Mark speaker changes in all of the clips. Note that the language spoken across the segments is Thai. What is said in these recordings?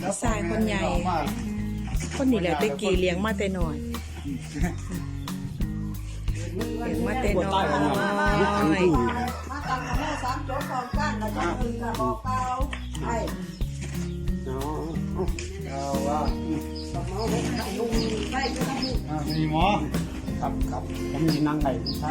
Speaker 1: พี่ชายคนใหญ่ คนนี้แหละตะกี้เลี้ยงมาแต่น้อยเลี้ยงมาแต่น้อย
Speaker 2: มาตังกับแม่สามโจ๊กพร้อมกันแล้วจะกินกับบอกเกาไอ้
Speaker 3: เอาว่า
Speaker 2: ลุงไส้ก็ต้อง
Speaker 3: อ่ามีหมอครับครับผมมีนั่งได้ใช่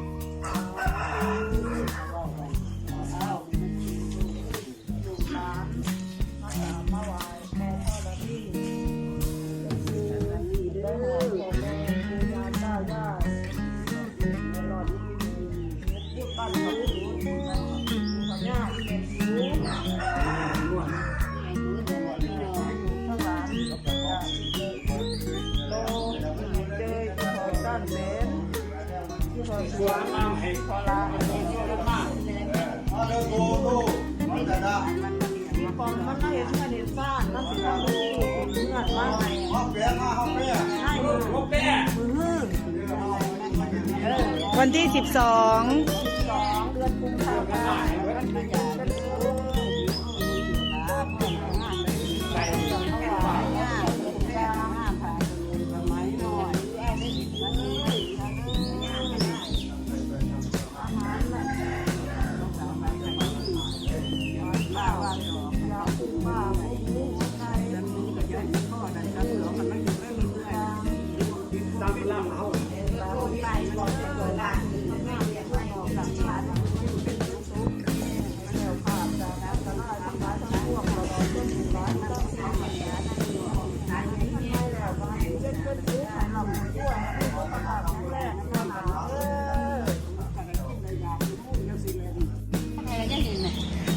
Speaker 2: ก่อน
Speaker 3: มัน
Speaker 2: น่าเห็นมั
Speaker 3: น
Speaker 2: เห็นซ่านนั่นสิครับลูกเงื่อนว่าไง
Speaker 3: ห้องเปียมาห้องเปีย
Speaker 2: ใช่มือมือ
Speaker 1: วันที่สิบสอง
Speaker 2: สองเดือนกุมภาพันธ์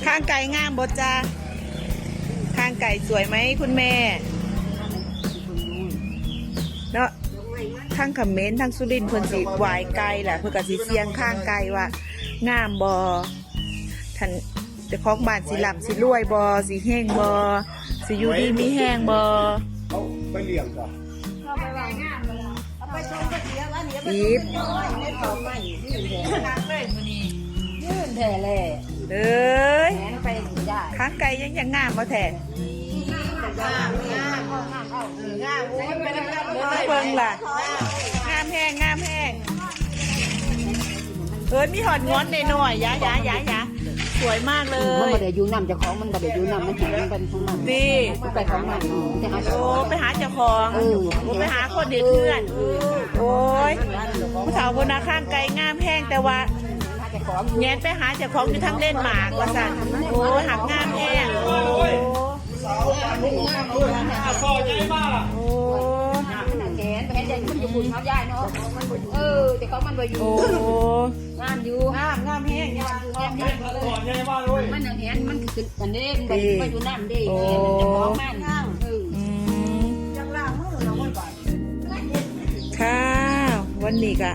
Speaker 2: ข้างไก่งา
Speaker 1: มบดจ้าข้างไก่สวยไหมคุณแม่ ทั้งคอมเมนต์ทั้งสุรินเพิ่นสิวายไก่แหละเพิ่นก็สิเสียงข้างไก่ว่างามบอท่านเจ้าของบ้านสิหล่ำสิรวยบอสิแห้งบอสิอยู่ดีมีแห้งบอ
Speaker 3: เขาไปเลี้ยงก่อน
Speaker 2: เราไปวางงานเลยเอาไปชมก็เสียว่าเนี่ยมันเป็นย้อยในเผาใหม่ยื่นแถนักเลยมันนี่ยื่นแถเลย
Speaker 1: เอ้ย
Speaker 2: แหนไปได้
Speaker 1: ข้างไก่ยังยังงามบ่แท้
Speaker 2: งามงาม เบิ่
Speaker 1: งล่ะ งามแห้งงามแห้งเอ้ยมีหอดงอนในหน่อยยะยะยะยะสวยมากเล
Speaker 4: มัน
Speaker 1: ย
Speaker 4: บ่ได้อยู่น้ำเจ้าของมันบ่ได้อยู่น้ำมันถึงมันเป็นของมัน
Speaker 1: นี่
Speaker 4: มันไปของมันจะหาเจ้า
Speaker 1: โอ้
Speaker 4: ของ
Speaker 1: ไปหาเจ้าของ
Speaker 4: เออ
Speaker 1: โอ้ไปหาคนเดือดเพื่อนโอ้ยผู้สาวบนนาข้างไกลงามแห้งแต่ว่า
Speaker 4: หาเจ้าของ
Speaker 1: แงนไปหาเจ้าของอยู่ทั้งเล่นหมากว่าสันโอ้ยหักงามแห้งโอ้ย
Speaker 3: ซอยใหญ่มาก
Speaker 1: โอ้
Speaker 4: มันแขนไปเห็นใจมันอยู่บุญเขายายเนาะเออแต่ของมันบ่อยู่งามอยู่
Speaker 2: งามงามแห้งงามงามแห้ง
Speaker 3: ซอยใหญ่มากเลย
Speaker 4: มันน่ะเห็นมันคือกันเด้มันบ่อยู่น้ำเด้เห็นจ้าของมันเออ
Speaker 2: ยังล่างมือเราไม่ไหว
Speaker 1: ค่ะวันนี้กะ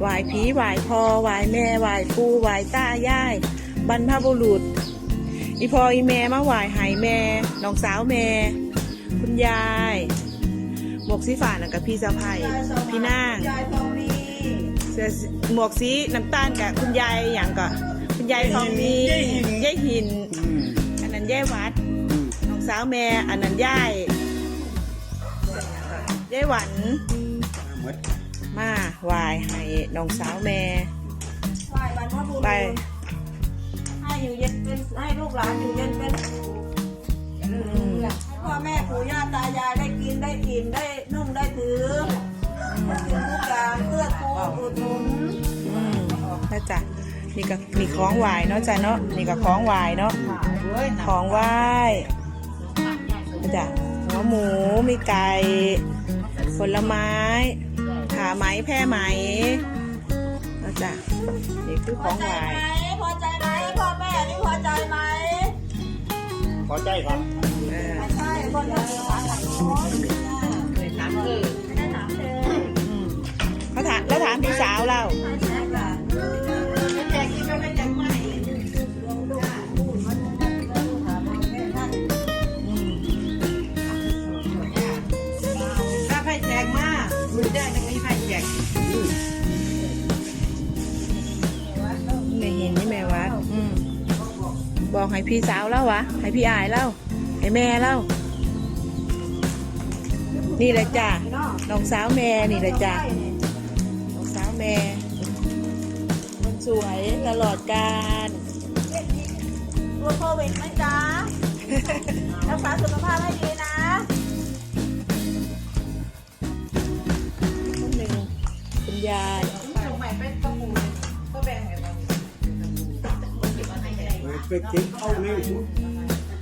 Speaker 1: ไหวผีไหวพอไหวแม่ไหวปู่ไหวตายาย บรรพบุรุษ อีพ่ออีแม่มาไหวใหายแม่น้องสาวแม่ คุณยายหมวกสีฟ้านั่นกับพี่สะพ้ายพี่นาง
Speaker 2: ยายทองมี
Speaker 1: เสื้อหมวกสีน้ำตาลกับคุณยายอย่างก็คุณยายทองมียายหิน อันนั้นยายวัดน้องสาวแม่ อันนั้นยายยายหวัน
Speaker 3: หมด
Speaker 1: มาไหวายให้น้องสาวแม่
Speaker 2: ไหว้บรรพบุรุษ
Speaker 1: ไป
Speaker 2: ให้ อยู่เย็นเป็นให้ลูกหลานอยู่เย็นเป็นสุข
Speaker 1: อืม
Speaker 2: ให้พ่อแม่ปู่ย่าตายายได้กินได้อิ่มได้นุ่งได้ถือได้กินทุกอย่างเพื่อครูอุดหนุน
Speaker 1: อืมแล้วจ้ะนี่ก็มีของไหวายเนาะจ้ะเนาะนี่ก็ของไหวายเนาะของไหว้แล้วจ้ะหัวหมูมีไก่ผลไม้ขาไหมแพร่ไหมแล้วจ้ะนี่คือ
Speaker 2: พ
Speaker 1: ข
Speaker 2: อ
Speaker 1: อง
Speaker 2: ใจ
Speaker 1: หวา
Speaker 2: ไหม พอใจ
Speaker 3: ครับ
Speaker 1: เออ
Speaker 2: ไม่ใช่คนละถามหลังโน้น
Speaker 4: เลยถามเออ
Speaker 2: ไม่ได้ถามเธอ
Speaker 1: อืมเขาถามแล้วถามพี่สาวเรา
Speaker 2: พี่
Speaker 1: สาวเล่าวะให้พี่อายเล่าให้แม่เล่านี่แหละจ้ะน้องสาวแม่นี่แหละจ้ะน้องสาวแม่คนสวยตลอดการ
Speaker 2: กลัวโควิดไหมจ๊ะรักษาสุขภาพให้ดีนะ
Speaker 1: คนหนึ่งคุณยาย
Speaker 4: ไปเกิน
Speaker 3: เข้าในชุด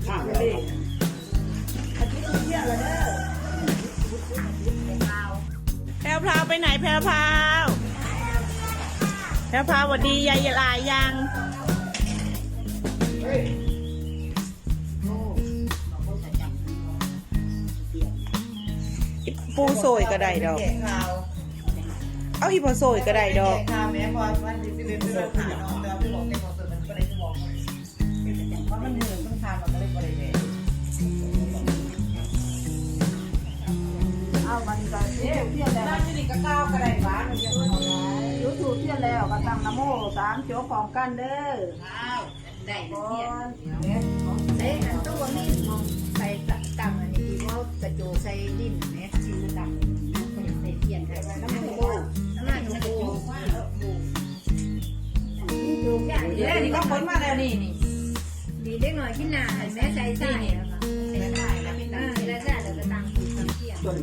Speaker 3: ข้างเลย
Speaker 1: แพรวพราวไปไหนแพรวพราวแพรวพราวสวัสดียายลายยังปูโซยก็ได้ดอก เอาอีพอโซยก็ได้ดอก
Speaker 4: แม่พอวันที่สิบเอ็ดเดือนหานาะแต่ว่าพี่บอก เอามันก็เที่
Speaker 2: ยวเที่ยวแล้ว
Speaker 4: นี่ก็ก้าวก็ได้บ้านมันยังไม่ได้
Speaker 2: ยูทูบเที่ยวแล้วก็ตั้งนโมสามโจกของกันเด้อ
Speaker 4: ข้าวได้เที่ยง
Speaker 2: น
Speaker 4: เอ๊ะอันตัวนี้มองใส่ตั้งอันนี้ที่ว่ากระโจใส่ดินเนี่ยชิวตั้งใส่เทียนใส่น้ำมันโบน้ำมันโบดูอย่นี้นี่ก็พ้นมาแล้วนี่นี่
Speaker 5: ดีเล็กหน่อยที่หนาแม่ใจใส่อะค่
Speaker 4: ใส่ได้แล้วไม่
Speaker 5: เอ
Speaker 4: ได้
Speaker 5: อแล้วก็ตั้งค์ตังเที่ยง
Speaker 3: ต้น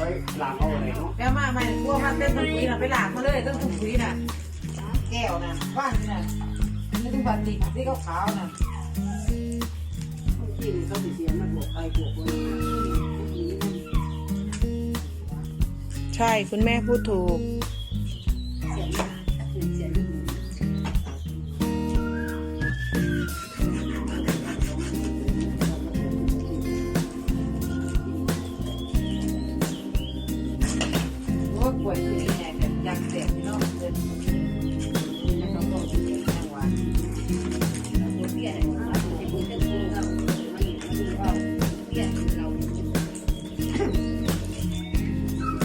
Speaker 3: ต้องไปล้างเอาอะไรเนาะ
Speaker 4: แล้วมาใหม่กลัวมันเป็นถุงปุ๋ยน่ะไปหลากมาเลยต้องถุงปุ๋ยน่ะแก้วน่ะบ้านนี่น่ะไม่ต้องบันดิที่ขาวๆน่ะ
Speaker 2: กินเขาสิเสียมันบวกไปบวกคน
Speaker 1: ใช่คุณแม่พูดถูก
Speaker 2: ป่วยคือยั
Speaker 4: งไงแบบอยากเสียนอกเงิน